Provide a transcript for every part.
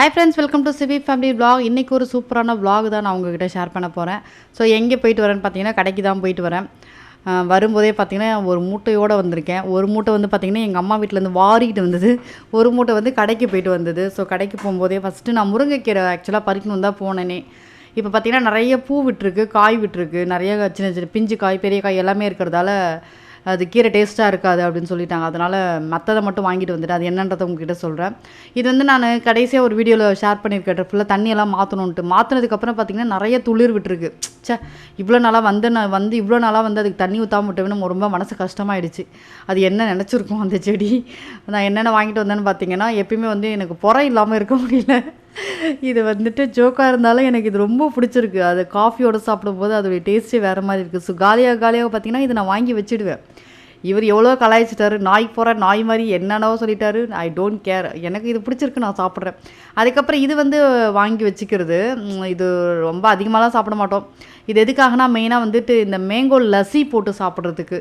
Hi friends welcome to Sivi family vlog. இன்றைக்கி ஒரு சூப்பரான vlog தான் நான் உங்ககிட்ட ஷேர் பண்ண போகிறேன் ஸோ எங்கே போயிட்டு வரேன்னு பார்த்தீங்கன்னா கடைக்கு தான் போயிட்டு வரேன். வரும்போதே பார்த்தீங்கன்னா ஒரு மூட்டையோடு வந்திருக்கேன். ஒரு மூட்டை வந்து பார்த்தீங்கன்னா எங்கள் அம்மா வீட்டிலேருந்து வாரிக்கிட்டு வந்தது. ஒரு மூட்டை வந்து கடைக்கு போயிட்டு வந்தது. ஸோ கடைக்கு போகும்போதே ஃபஸ்ட்டு நான் முருங்கைக்கீரை ஆக்சுவலாக பறிக்கணும் தான் போனேனே. இப்போ பார்த்தீங்கன்னா நிறைய பூ விட்டுருக்கு காய் விட்டுருக்கு. நிறைய சின்ன சின்ன பிஞ்சு காய் பெரிய காய் எல்லாமே இருக்கிறதால அது கீரை டேஸ்ட்டாக இருக்காது அப்படின்னு சொல்லிட்டாங்க. அதனால் மற்றதை மட்டும் வாங்கிட்டு வந்துட்டு அது என்னன்றதை உங்ககிட்ட சொல்கிறேன் இது வந்து நான் கடைசியாக ஒரு வீடியோவில் ஷேர் பண்ணியிருக்கேன். ஃபுல்லாக தண்ணியெல்லாம் மாற்றணுன்ட்டு மாற்றினதுக்கப்புறம் பார்த்தீங்கன்னா நிறைய துளிர் விட்டுருக்கு. ச்சே இவ்வளோ நாளாக வந்து நான் வந்து இவ்வளோ நாளாக வந்து அதுக்கு தண்ணி ஊற்றாம விட்டவே நம்ம ரொம்ப மனசு கஷ்டமாயிடுச்சு. அது என்ன நினச்சிருக்கும் அந்த செடி? நான் என்னென்ன வாங்கிட்டு வந்தேன்னு பார்த்தீங்கன்னா எப்பயுமே வந்து எனக்கு புறம் இல்லாமல் இருக்க முடியல. இது வந்துட்டு ஜோக்காக இருந்தாலும் எனக்கு இது ரொம்ப பிடிச்சிருக்கு. அது காஃபியோடு சாப்பிடும்போது அதோடைய டேஸ்ட்டே வேறு மாதிரி இருக்குது ஸோ காலியாக காலியாக பார்த்தீங்கன்னா இதை நான் வாங்கி வச்சிடுவேன். இவர் எவ்வளோ கலாய்ச்சிட்டாரு? நாய் போகிற நாய் மாதிரி என்னென்னவோ சொல்லிட்டாரு. ஐ டோன்ட் கேர் எனக்கு இது பிடிச்சிருக்கு நான் சாப்பிட்றேன். அதுக்கப்புறம் இது வந்து வாங்கி வச்சுக்கிறது. இது ரொம்ப அதிகமாகலாம் சாப்பிட மாட்டோம். இது எதுக்காகனா மெயினாக வந்துட்டு இந்த மேங்கோ லஸ்ஸி போட்டு சாப்பிட்றதுக்கு.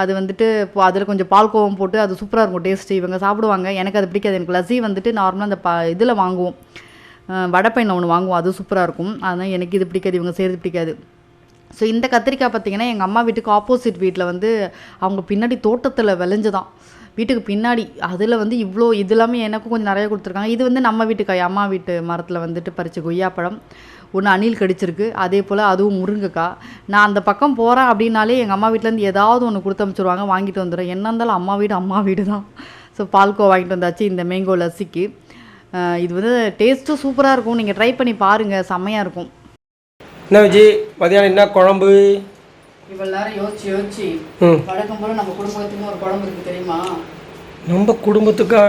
அது வந்துட்டு அதில் கொஞ்சம் பால் கோவம் போட்டு அது சூப்பராக இருக்கும் டேஸ்ட்டு இவங்க சாப்பிடுவாங்க. எனக்கு அது பிடிக்காது. எனக்கு லஸ்ஸி வந்துட்டு நார்மலாக அந்த ப இதில் வாங்குவோம். வடப்பையில் ஒன்று வாங்குவோம். அது சூப்பராக இருக்கும். அதனால் எனக்கு இது பிடிக்காது. இவங்க செய்கிறது பிடிக்காது. ஸோ இந்த கத்திரிக்காய் பார்த்தீங்கன்னா எங்கள் அம்மா வீட்டுக்கு ஆப்போசிட் வீட்டில் வந்து அவங்க பின்னாடி தோட்டத்தில் விளைஞ்சதான் வீட்டுக்கு பின்னாடி அதில் வந்து இவ்வளோ இது எல்லாமே எனக்கும் கொஞ்சம் நிறைய கொடுத்துருக்காங்க. இது வந்து நம்ம வீட்டு காய் அம்மா வீட்டு மரத்தில் வந்துட்டு பறிச்ச கொய்யாப்பழம் ஒன்று அணில் கடிச்சிருக்கு. அதே போல் அதுவும் முருங்கைக்காய். நான் அந்த பக்கம் போகிறேன் அப்படின்னாலே எங்கள் அம்மா வீட்டிலேருந்து ஏதாவது ஒன்று கொடுத்து அனுப்பிச்சிடுவாங்க வாங்கிட்டு வந்துடுறேன். என்ன இருந்தாலும் அம்மா வீடு அம்மா வீடு தான் ஸோ பால்கோ வாங்கிட்டு வந்தாச்சு. இந்த மேங்கோ லஸ்ஸிக்கு இது வந்து டேஸ்ட்டும் சூப்பராக இருக்கும். நீங்கள் ட்ரை பண்ணி பாருங்கள் செம்மையாக இருக்கும். என்ன விஜய் மதியானம் என்ன? குழம்பு? இவ்வளோ நேரம் யோசிச்சு யோசிச்சு வழக்கம் போல நம்ம குடும்பத்துக்கும் ஒரு குழம்பு இருக்கு தெரியுமா? நம்ம குடும்பத்துக்கா.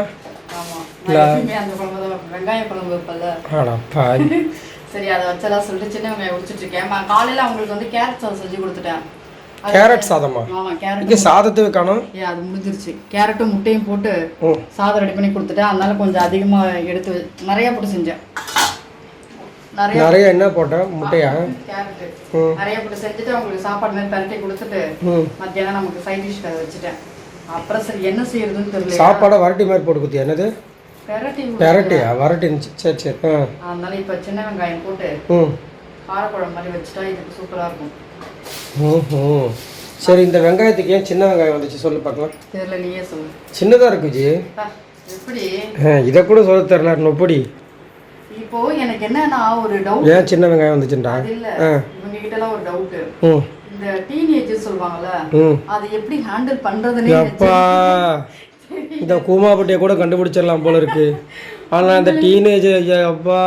வெங்காய குழம்பு வைப்பல ஆடாப்பா சரி அதை வச்சலாம் சொல்லிட்டு சின்ன வெங்காயம் உடிச்சிட்டு இருக்கேன் காலையில அவங்களுக்கு வந்து கேரட் சாதம் செஞ்சு கொடுத்துட்டேன். கேரட் சாதமா? இங்கே சாதத்தை காணும்? அது முடிஞ்சிருச்சு. கேரட்டும் முட்டையும் போட்டு சாதம் ரெடி பண்ணி கொடுத்துட்டேன். அதனால கொஞ்சம் அதிகமா எடுத்து நிறைய போட்டு செஞ்சேன். நிறைய என்ன போட்டேன் முட்டையா? நிறைய போட்டு செஞ்சுட்டு அவங்களுக்கு சாப்பாடு மாதிரி பரட்டி கொடுத்துட்டு மத்தியானம் நமக்கு சைட் டிஷ் வச்சுட்டேன். அப்புறம் சரி என்ன செய்யறதுன்னு தெரியல சாப்பாடை வரட்டி மாதிரி போட்டு குத்தியா? என்னது? பெரட்டி பெரட்டியா? வரட்டி சரி சரி. அதனால இப்ப சின்ன வெங்காயம் போட்டு காரக்குழம்பு மாதிரி வச்சுட்டா இதுக்கு சூப்பரா இருக்கும். ம் சரி இந்த வெங்காயத்துக்கு ஏன் சின்ன வெங்காயம் வந்துச்சு? சொல்லு பார்க்கலாம். தெரியல நீயே சொல்லு. சின்னதாக இருக்கு பா, எப்படி? இதை கூட சொல்ல தெரில நொப்படி. இப்போ எனக்கு என்னன்னா ஒரு டவுட் ஏன் சின்ன வெங்காயம் வந்துச்சுண்டா அது இல்ல இவங்க கிட்ட எல்லாம் ஒரு டவுட் இந்த டீனேஜ் சொல்லுவாங்கல்ல ம். அதை எப்படி ஹேண்டில் பண்றதுன்னே அப்பா இந்த கூமாப்பட்டியை கூட கண்டுபிடிச்சிடலாம் போல இருக்கு. ஆனா அந்த டீனேஜ் அப்பா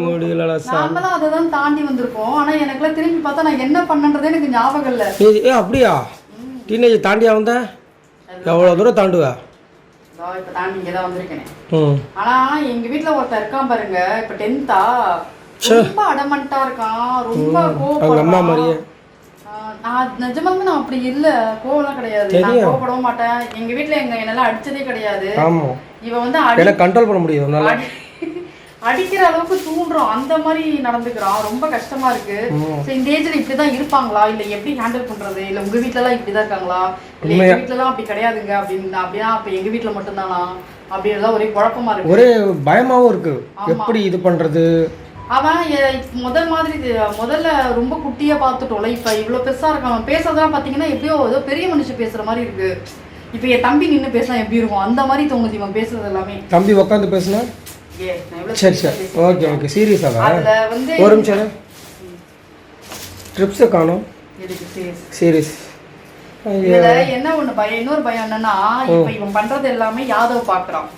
முடியலடா சார் நாமளும் அதை தான் தாண்டி வந்திருக்கோம். ஆனா எனக்குலாம் திரும்பி பார்த்தா நான் என்ன பண்ணன்றதே எனக்கு ஞாபகம் இல்ல. ஏ அப்படியா? டீனேஜ் தாண்டியா வந்த? எவ்வளோ தூரம் தாண்டுவ? இப்ப இங்க தான் வந்திருக்கேன். ம். ஆனா எங்க வீட்ல ஒருத்தர் இருக்கான் பாருங்க இப்ப டென்த்தா ரொம்ப அடமண்டா இருக்கான் ரொம்ப ஆஹ் நான் நிஜமாலுமே நான் அப்படி இல்ல கோவம்லாம் கிடையாது. நான் கோவப்படவும் மாட்டேன். எங்க வீட்ல எங்க என்னெல்லாம் அடிச்சதே கிடையாது. இவன் வந்து கண்ட்ரோல் பண்ண முடியும் அடிக்கிற அளவுக்கு தூண்டுறோம். அந்த மாதிரி நடந்துக்கிறான் ரொம்ப கஷ்டமா இருக்கு. இந்த ஏஜ்ல இப்படிதான் இருப்பாங்களா? இல்ல எப்படி ஹேண்டில் பண்றது? இல்ல உங்க வீட்ல எல்லாம் இப்படிதான் இருக்காங்களா? இல்ல எங்க வீட்ல எல்லாம் அப்படி கிடையாதுங்க அப்படின்னு அப்படின்னா அப்ப எங்க வீட்ல மட்டும்தானா? அப்படின்னு எல்லாம் ஒரே குழப்பமா இருக்கு. ஒரே பயமாவும் இருக்கு. எப்படி இது பண்றது? அவன் முதல் மாதிரி முதல்ல ரொம்ப குட்டியா பார்த்துட்டோம்ல. இப்ப இவ்வளவு பெருசா இருக்கான். பேசுறதெல்லாம் பாத்தீங்கன்னா எப்படியோ ஏதோ பெரிய மனுஷன் பேசுற மாதிரி இருக்கு. இப்ப என் தம்பி நின்னு பேசினா எப்படி இருக்கும்? அந்த மாதிரி தோணுது இவன் பேசுறது எல்லாமே. தம்பி உட்காந்து பேசுனா? சரி சரி. Okay okay. சீரியஸாவா ஒரு நிமிஷம். ட்ரிப்ஸை காணும். சீரியஸ் இதுல என்ன ஒண்ணு பயம் இன்னொரு பயம் என்னன்னா இப்ப இவன் பண்றது எல்லாமே யாதவ் பாக்குறான்.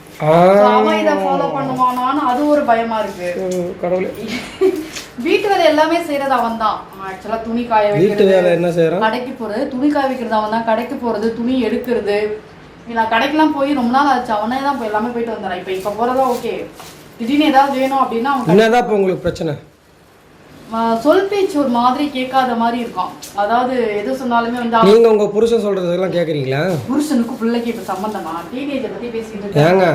அவன் இத ஃபாலோ பண்ணுவானான்னு அது ஒரு பயமா இருக்கு. கடவுளே. வீட்டு வேலை எல்லாமே செய்யறது அவன் தான் ஆக்சுவலா துணி காய வீட்டு வைக்கிறது வேலை என்ன செய்கிறான் கடைக்கு போறது துணி காய வைக்கிறது அவன் தான் கடைக்கு போறது துணி எடுக்கிறது நான் கடைக்கெல்லாம் போய் ரொம்ப நாள் ஆச்சு. அவனே தான் போய் எல்லாமே போயிட்டு வந்துடுறான் இப்ப இப்ப போறதா ஓகே. திடீர்னு ஏதாவது வேணும் அப்படின்னா என்னதான் இப்போ உங்களுக்கு பிரச்சனை? சொல் பேச்சு ஒரு மாதிரி கேட்காத மாதிரி இருக்கான் அதாவது எது சொன்னாலுமே வந்து அவன் நீங்கள் உங்கள் புருஷன் சொல்கிறதெல்லாம் கேட்குறீங்களா புருஷனுக்கும் பிள்ளைக்கு இப்ப சம்பந்தமா? டீனேஜை பத்தி பேசிட்டு இருக்கேன் ஏங்க?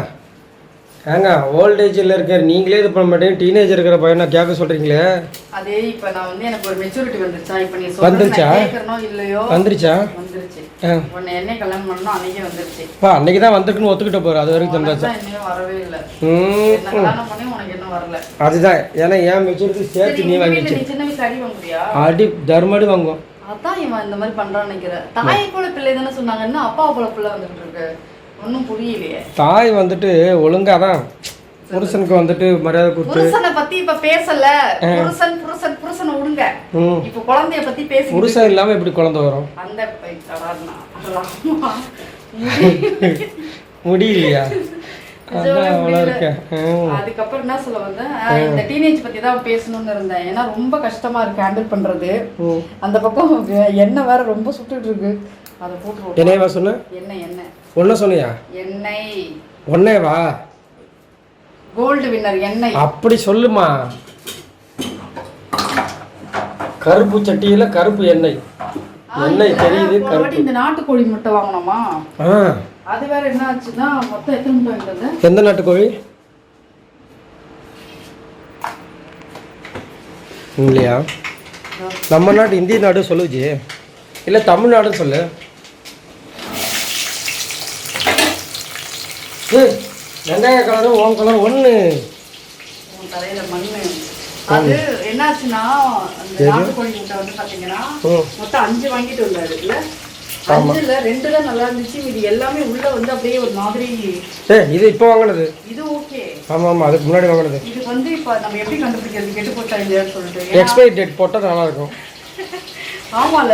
ஏங்க ஓல்டேஜில் இருக்கிற நீங்களே இது பண்ண மாட்டேங்க. டீனேஜ் இருக்கிற பையனை கேட்க சொல்கிறீங்களே அதே இப்ப நான் வந்து எனக்கு ஒரு மெச்சூரிட்டி வந்துருச்சா? இப்ப நீ வந்துருச்சா? இல்லையோ? வந்துருச்சா? வந்துருச்சு. உன்னை என்ன கல்யாணம் பண்ணணும் அன்னைக்கே வந்துருச்சு. அப்பா அன்னைக்கு தான் வந்துட்டுன்னு ஒத்துக்கிட்ட போகிற அது வரைக்கும் தந்தாச்சு வரவே இல்ல. உனக்கு இன்னும் வரல. அதுதான். ஏன்னா ஏன் மெச்சூரிட்டி சரி சேர்த்து நீ வாங்கிச்சு சின்ன வயசுல அடி வாங்குறியா? அடி தர்மடி வாங்குவோம். அதான் இவன் இந்த மாதிரி பண்றான்னு நினைக்கிறேன். தாயை போல பிள்ளை தானே சொன்னாங்க. என்ன அப்பா போல பிள்ளை வந்துட்டு இருக்கு. ஒன்றும் புரியலையே. தாய் வந்துட்டு ஒழுங்கா தான் புருஷனுக்கு வந்துட்டு மரியாதை கொடுத்து புருஷனை பத்தி இப்ப பேசல. புருஷன் புருஷன் புருஷனை விடுங்க இப்ப குழந்தைய பத்தி பேசி புருஷன் இல்லாமல் எப்படி குழந்தை வரும்? அந்த. முடியலையா? அதுக்கப்புறம் என்ன சொல்ல வந்தேன்? இந்த டீனேஜ் பத்தி தான் பேசணும்னு இருந்தேன். ஏன்னா ரொம்ப கஷ்டமா இருக்கு ஹேண்டில் பண்றது. அந்த பக்கம் எண்ணெய் வேற ரொம்ப சுட்டுட்டு இருக்கு. அதை போட்டு என்னையவா சொன்ன? எண்ணெய் எண்ணெய். ஒன்றை சொன்னியா? எண்ணெய். ஒன்னே வா கோல்டு வின்னர் எண்ணெய். அப்படி சொல்லுமா. கருப்பு சட்டியில கருப்பு எண்ணெய். எண்ணெய் தெரியுது கருப்பு. இந்த நாட்டுக்கோழி முட்டை வாங்கினோமா? ஆ. அது வேற என்ன ஆச்சுன்னா மொத்தம் எத்தனை முட்டை வாங்கிட்டு வந்தேன் எந்த நாட்டு கோழி? இல்லையா நம்ம நாட்டு இந்திய நாடு சொல்லுச்சு இல்லை தமிழ்நாடுன்னு சொல்லு. வெங்காய கலரும் ஓம் கலர் ஒன்று தலையில அது என்னாச்சுன்னா அந்த நாட்டுக்கோழி முட்டை வந்து பாத்தீங்கன்னா ம். மொத்தம் அஞ்சு வாங்கிட்டு வந்தாரு இல்ல? அஞ்சுல ரெண்டு தான் நல்லா இருந்துச்சு. இது எல்லாமே உள்ள வந்து அப்படியே ஒரு மாதிரி ஏ இது இப்போ வாங்கினது. இது ஓகே. ஆமாம் ஆமாம் அதுக்கு முன்னாடி வாங்கினது. இது வந்து இப்ப நம்ம எப்படி கண்டுபிடிக்கிறது? கெட்டு போச்சா இல்லையான்னு சொல்லிட்டு. எக்ஸ்பைரி டேட் போட்டால் நல்லா இருக்கும் ஆமால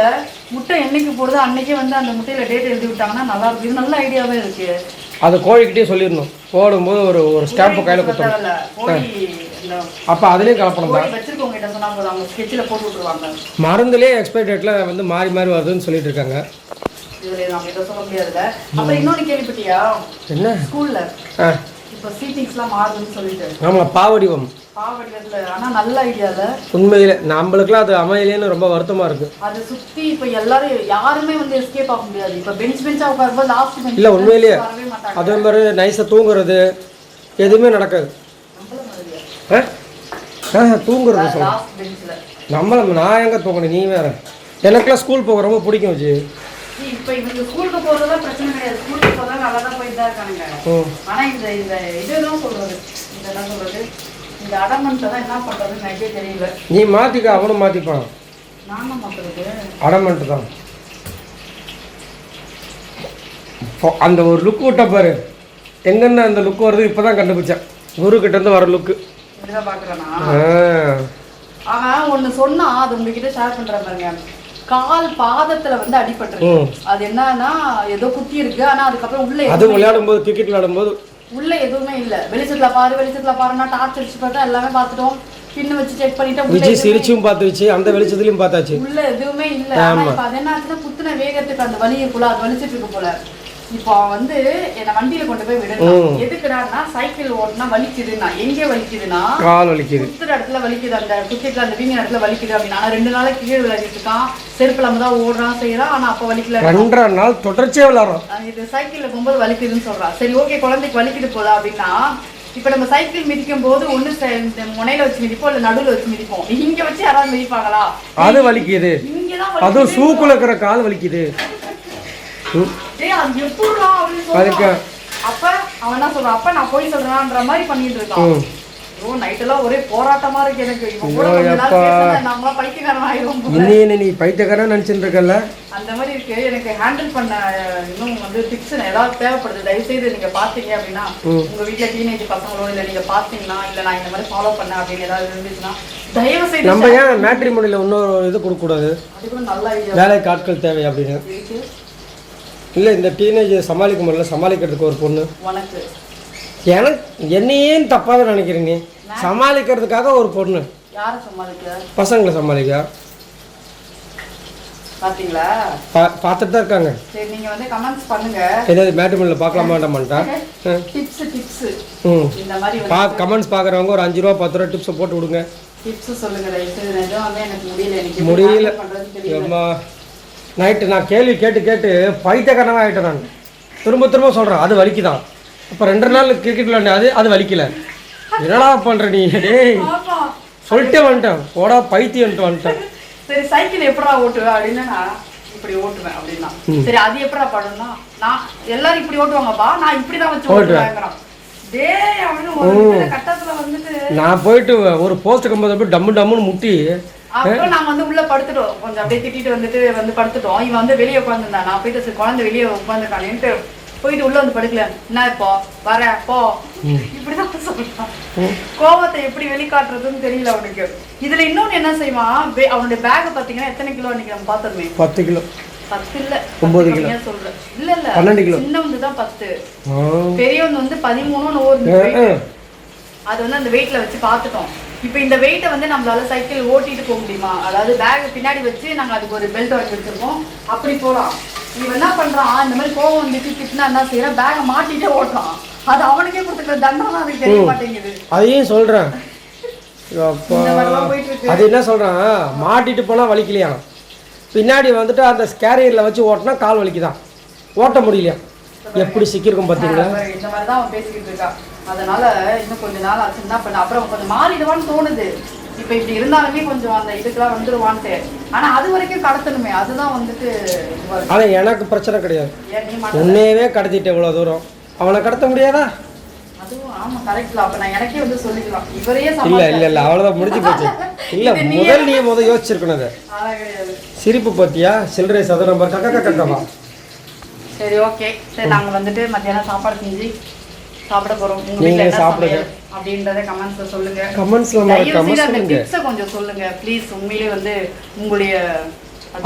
முட்டை என்னைக்கு போடுதோ அன்னைக்கே வந்து அந்த முட்டையில டேட் எழுதி விட்டாங்கன்னா நல்லா இருக்கு இது நல்ல ஐடியாவே இருக்கு. அது கோழிக்கிட்டே சொல்லிடணும். போடும்போது ஒரு ஒரு ஸ்டாம்பு கையில். கோழி இந்த அப்போ அதுலேயும் கலப்படம் தான். மருந்துலேயே எக்ஸ்பைரி டேட்டில் வந்து மாறி மாறி வருதுன்னு சொல்லிட்டு இருக்காங்க. என்ன? ஸ்கூல்ல. ஆமாம் பாவடிவம். உண்மையிலே நம்மளுக்குலாம் அது அமையலேன்னு ரொம்ப வருத்தமாக இருக்குது அதை சுத்தி இப்ப எல்லாரும் யாருமே வந்து எஸ்கேப் ஆக முடியாது. இப்ப பெஞ்ச் பெஞ்சா உட்காரும்போது லாஸ்ட் இல்லை உண்மையிலேயே. அதே மாதிரி நைஸாக தூங்குறது எதுவுமே நடக்காது. ஆ? ஆ தூங்குறது பெஞ்ச்ல நம்மள நான் எங்கே தூங்கணும் நீ வேற. எனக்குலாம் ஸ்கூல் போக ரொம்ப பிடிக்கும் வச்சு இப்ப இவங்க ஸ்கூலுக்கு போறதெல்லாம் பிரச்சனை கிடையாது. ஸ்கூலுக்கு போறதா நல்லா தான் போயிட்டு தான் இருக்கானுங்க. ம். ஆனா இந்த இந்த இதுதான் சொல்றது. இந்த என்ன சொல்றது. இந்த அடமன்ட்டை தான் என்ன பண்றதுன்னு எனக்கே தெரியல. நீ மாற்றிக்க அவனும் மாற்றிப்பான் நானும் அடமெண்ட்டு தான். அந்த ஒரு லுக் விட்ட பாரு. எங்கன்னு அந்த லுக் வருது? இப்போ தான் கண்டுபிடிச்சேன். குரு கிட்ட இருந்து வர லுக்கு இதுதான் பாக்குறேனா அவன் ஒண்ணு சொன்னா அது உங்ககிட்ட ஷேர் பண்ற பாருங்க. கால் பாதத்துல வந்து அடிபட்டிருக்கு. ம். அது என்னன்னா ஏதோ குத்தி இருக்கு. ஆனா அதுக்கப்புறம் உள்ள அது விளையாடும் போது கிரிக்கெட் விளையாடும் போது உள்ள எதுவுமே இல்ல. வெளிச்சத்துல பாரு வெளிச்சத்துல பாருன்னா டார்ச் அடிச்சு பார்த்தா எல்லாமே பார்த்துட்டோம். பின்னு வச்சு செக் பண்ணிட்டோம் விஜய் சிரிச்சும் பார்த்துருச்சு. அந்த வெளிச்சத்துலையும் பார்த்தாச்சு. உள்ள எதுவுமே இல்ல. ஆனா இப்ப அது என்ன ஆச்சுன்னா குத்துன வேகத்துக்கு அந்த வலி இருக்குல்ல அது வலிச்சிட்டு இருக்கு போல. இப்போ வந்து என்ன வண்டியில கொண்டு போய் விடணும் எதுக்குடான்னா சைக்கிள் ஓட்டினா வலிக்குதுன்னா. எங்க வலிக்குதுன்னா? கால் வலிக்குது. குத்துற இடத்துல வலிக்குது. அந்த குத்திட்டு அந்த வீங்க இடத்துல வலிக்குது அப்படின்னா ரெண்டு நாளைக்கு கீழே விளையாடிட்டு இருக்கான். செருப்பு இல்லாம தான் ஓடுறான் செய்யறான். ஆனா அப்ப வலிக்கல. ரெண்டரை நாள் தொடர்ச்சியாக விளாட்றோம் அஹ் இது சைக்கிள்ல போகும்போது வலிக்குதுன்னு சொல்றான். சரி ஓகே குழந்தைக்கு வலிக்குது போதா அப்படின்னா இப்ப நம்ம சைக்கிள் மிதிக்கும் போது இந்த முனையில வச்சு மிதிப்போம் இல்ல நடுவுல வச்சு மிதிப்போம். இங்க வச்சு யாராவது மிதிப்பாங்களா? அது வலிக்குது. இங்கதான் அதுவும் சூக்குல இருக்கிற கால் வலிக்குது ம். டேய், அது எப்படிடா அப்படின்னு அதுக்கு. அப்ப அவன் என்ன சொல்றான் அப்ப நான் போய் சொல்றான்ற மாதிரி பண்ணிட்டு இருக்கான் நீ பைத்தியக்காரன் நினச்சிட்டு இருக்கல அந்த மாதிரி இருக்கு. எனக்கு ஹேண்டில் பண்ண இன்னும் வந்து டிப்ஸ் ஏதாவது தேவைப்படுது தயவு செய்து நீங்க பாத்தீங்க அப்படின்னா உங்க வீட்ல டீனேஜ் பசங்களோ இல்ல நீங்க பாத்தீங்கன்னா இல்ல நான் இந்த மாதிரி ஃபாலோ பண்ணேன் அப்படின்னு ஏதாவது இருந்துச்சுன்னா தயவு செய்து நம்ம ஏன் மேட்ரிமோனியில் இன்னொரு இது கொடுக்கக்கூடாது? அது கூட நல்ல வேலைக்கு ஆட்கள் தேவை அப்படின்னு. இல்லை இந்த டீனேஜ் சமாளிக்க முடியல. சமாளிக்கிறதுக்கு ஒரு பொண்ணு. உனக்கு. எனக்கு என்னையும் தப்பாக தான் நினைக்கிறேன் நீ சமாளிக்கிறதுக்காக ஒரு பொண்ணு. யார சமாளிக்க? பசங்களை சமாளிக்க. பாத்தீங்களா? பார்த்துட்டு தான் இருக்காங்க. சரி நீங்க வந்து கமெண்ட்ஸ் பண்ணுங்க. ஏதாவது மேட்ரிமோனியில் பார்க்கலாமா வேண்டாமான்ட்டா? டிப்ஸ் டிப்ஸ் ம். இந்த மாதிரி பா கமெண்ட்ஸ் பார்க்குறவங்க ஒரு அஞ்சு ரூபா பத்து ரூபா டிப்ஸை போட்டு விடுங்க. டிப்ஸ் சொல்லுங்க தயவு செய்து நிஜம் வந்து எனக்கு முடியல. எனக்கு தெரியல. நைட்டு நான் கேள்வி கேட்டு கேட்டு பைத்தியக்காரனாக ஆகிட்டேன் நான். திரும்ப திரும்ப சொல்கிறேன் அது வலிக்குதான். அப்போ ரெண்டு நாள் கிரிக்கெட் விளையாண்டு அது வலிக்கல. என்னடா பண்ற நீ? டேய். சொல்லிட்டே வந்துட்டேன். போடா பைத்தியன்ட்டு வந்துட்டேன். சரி சைக்கிள் எப்படா ஓட்டுவேன் அப்படின்னா நான் இப்படி ஓட்டுவேன் அப்படின்னா. சரி அது எப்படா பண்ணுன்னா நான் எல்லாரும் இப்படி ஓட்டுவாங்கப்பா நான் இப்படிதான் வச்சு ஓட்டுவேங்கிறான் டேய் அவனு ஒரு கட்டத்துல வந்துட்டு நான் போயிட்டு ஒரு போஸ்ட் கம்பத்தை போய் டம்மு டம்முன்னு முட்டி அப்புறம் நாங்க வந்து உள்ள படுத்துட்டோம். கொஞ்சம் அப்படியே திட்டிட்டு வந்துட்டு வந்து படுத்துட்டோம். இவன் வந்து வெளியே உட்காந்துருந்தான் நான் போயிட்டு சரி குழந்தை வெளியே உட்காந்துருக்கானேன்ட்டு போயிட்டு உள்ள வந்து படுக்கல. என்ன இப்போ? வர போ. இப்படிதான் சொல்றான். கோவத்தை எப்படி வெளிக்காட்டுறதுன்னு தெரியல அவனுக்கு. இதுல இன்னொன்னு என்ன செய்வான்? வே- அவனுடைய பேக் பாத்தீங்கன்னா எத்தனை கிலோ அன்னைக்கு நம்ம பார்த்தோமே? பத்து கிலோ. பத்து இல்ல. ஒன்பது கம்மியா சொல்றேன் இல்ல இல்ல. பன்னெண்டு கிலோ. சின்னவந்து தான் பத்து. ஆ. பெரியவன் வந்து பதிமூணுன்னு ஒரு ஆ, ஆ. அது வந்து அந்த வெயிட்ல வச்சு பார்த்துட்டோம். இப்போ இந்த வெயிட்டை வந்து நம்மளால சைக்கிள் ஓட்டிட்டு போக முடியுமா? அதாவது பேக் பின்னாடி வச்சு நாங்க அதுக்கு ஒரு பெல்ட் வச்சு வச்சிருக்கோம். அப்படி போலாம். இவன் என்ன பண்றான்? இந்த மாதிரி கோவம் வந்துட்டு திட்டினா என்ன செய்யறான்? பேகை மாட்டிட்டே ஓட்டுறான். அது அவனுக்கே கொடுத்துக்கிற தண்டனை அதுக்கு தெரிய மாட்டேங்குது. அதையும் இருக்கு. அது என்ன சொல்றான்? மாட்டிட்டு போனா வலிக்கலையாம். பின்னாடி வந்துட்டு அந்த ஸ்கேரியர்ல வச்சு ஓட்டினா கால் வலிக்குதான். ஓட்ட முடியலையா எப்படி சிக்கியிருக்கும் பார்த்தீங்களா பாரு, இந்த மாதிரி தான் அவன் பேசிக்கிட்டு இருக்கான். அதனால இன்னும் கொஞ்ச நாள் ஆச்சு என்ன பண்ண? அப்புறம் கொஞ்சம் மாறிடுவான்னு தோணுது. இப்போ இப்படி இருந்தாலுமே கொஞ்சம் அந்த இதுக்கெல்லாம் வந்துருவான்ட்டு. ஆனா அது வரைக்கும் கடத்தணுமே அதுதான் வந்துட்டு. ஆனா எனக்கு பிரச்சனை கிடையாது. உன்னையவே கடத்திட்டு இவ்வளோ தூரம். அவனை கடத்த முடியாதா? அதுவும் ஆமா கரெக்ட்ல அப்ப நான் எனக்கே வந்து சொல்லிக்கலாம். இவரையே இல்ல இல்ல இல்ல அவ்வளவுதான் முடிஞ்சு போச்சு. இல்ல முதல் நீ முத யோசிச்சிருக்கணும் அதை. சிரிப்பு பார்த்தியா சில்லறை சதுர நம்பர் கக்க கக்க கக்கவா சரி ஓகே சரி நாங்க வந்துட்டு மத்தியானம் சாப்பாடு செஞ்சு சாப்பிட போறோம். நீங்க சாப்பிடுங்க. அப்படின்றத கமெண்ட்ஸ்ல சொல்லுங்க. கமெண்ட்ஸ்ல மறக்காம சொல்லுங்க. கொஞ்சம் சொல்லுங்க. ப்ளீஸ் உண்மையிலே வந்து உங்களுடைய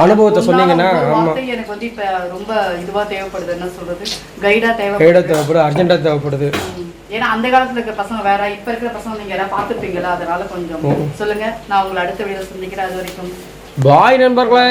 அனுபவத்தை சொன்னீங்கன்னா, எனக்கு வந்து இப்ப ரொம்ப இதுவா தேவைப்படுது. என்ன சொல்றது? கைடா கைட தேவைப்படுது அர்ஜென்ட்டா தேவைப்படுது. ஏன்னா அந்த காலத்துல இருக்க பசங்க வேற இப்ப இருக்கிற பசங்க நீங்க யாராவது பார்த்துருப்பீங்களா? அதனால கொஞ்சம் சொல்லுங்க. நான் உங்களை அடுத்த வீடியோ சந்திக்கிறேன். அது வரைக்கும். பாய் நண்பர்களே.